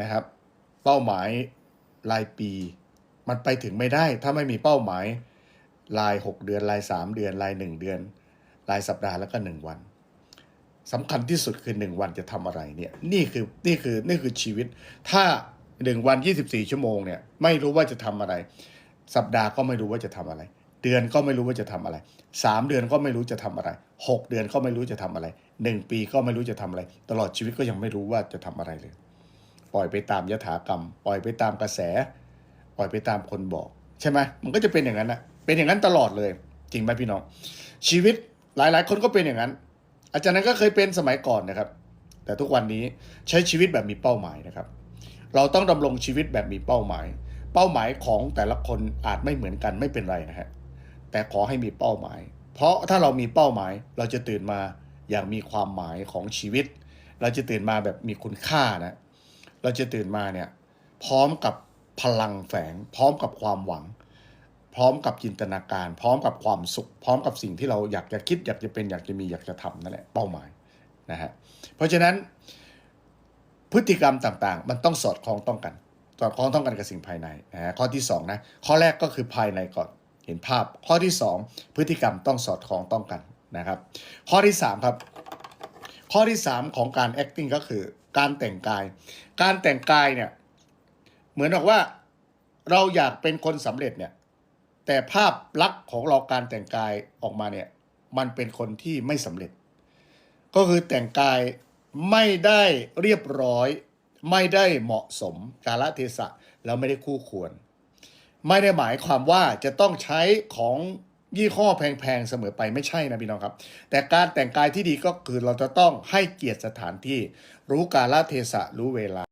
นะครับ เป้าหมายรายปี มันไปถึงไม่ได้ถ้าไม่มีเป้าหมายราย 6 เดือนราย 3 เดือนราย 1 เดือน รายสัปดาห์แล้วก็ 1 วันสำคัญที่สุดคือ 1 วันจะทำอะไรเนี่ยนี่คือนี่คือนี่คือชีวิต ถ้า 1 วัน 24 ชั่วโมงเนี่ยไม่รู้ว่าจะทำอะไร สัปดาห์ก็ไม่รู้ว่าจะทำอะไร เดือนก็ไม่รู้ว่าจะทำอะไร 3 เดือนก็ไม่รู้จะทำอะไร 6 เดือนก็ไม่รู้จะทำอะไร 1 ปีก็ไม่รู้จะทำอะไร ตลอดชีวิตก็ยังไม่รู้ว่าจะทำอะไรเลย ปล่อยไปตามยถากรรม ปล่อยไปตามกระแส ปล่อยไปตามคนบอก ใช่ไหมมันก็จะเป็นอย่างนั้นนะเป็นอย่างนั้นตลอดเลย จริงไหมพี่น้องชีวิตหลายๆ คนก็เป็นอย่างนั้น อาจารย์นั้นก็เคยเป็นสมัยก่อนนะครับ แต่ทุกวันนี้ใช้ชีวิตแบบมีเป้าหมายนะครับ เราต้องดำรงชีวิตแบบมีเป้าหมาย เป้าหมายของแต่ละคนอาจไม่เหมือนกันไม่เป็นไรนะฮะแต่ขอให้มีเป้าหมาย เพราะถ้าเรามีเป้าหมายเราจะตื่นมาอย่างมีความหมายของชีวิต เราจะตื่นมาแบบมีคุณค่านะ เราจะตื่นมาเนี่ยพร้อมกับพลังแฝง พร้อมกับความหวัง พร้อมกับจินตนาการ พร้อมกับความสุข พร้อมกับสิ่งที่เราอยากจะคิด อยากจะเป็นอยากจะมีอยากจะทำนั่นแหละเป้าหมายนะฮะเพราะฉะนั้นพฤติกรรมต่างๆ มันต้องสอดคล้องต้องกันสอดคล้องต้องกันกับสิ่งภายในนะฮะข้อที่สองนะข้อแรกก็คือภายในก่อนเห็นภาพ ข้อที่สองพฤติกรรมต้องสอดคล้องต้องกันนะครับ ข้อที่สามครับ ข้อที่สามของการ acting ก็คือ การแต่งกาย การแต่งกายเนี่ยเหมือนบอกว่าเราอยากเป็นคนสำเร็จเนี่ยแต่ภาพลักษณ์ของเราการแต่งกายออกมาเนี่ยมันเป็นคนที่ไม่สำเร็จ ก็คือแต่งกายไม่ได้เรียบร้อย ไม่ได้เหมาะสมกาลเทศะแล้วไม่ได้คู่ควร ไม่ได้หมายความว่าจะต้องใช้ของ ยี่ห้อแพงๆเสมอไปไม่ใช่นะพี่น้องครับ แต่การแต่งกายที่ดีก็คือเราจะต้องให้เกียรติสถานที่ รู้กาลเทศะรู้เวลา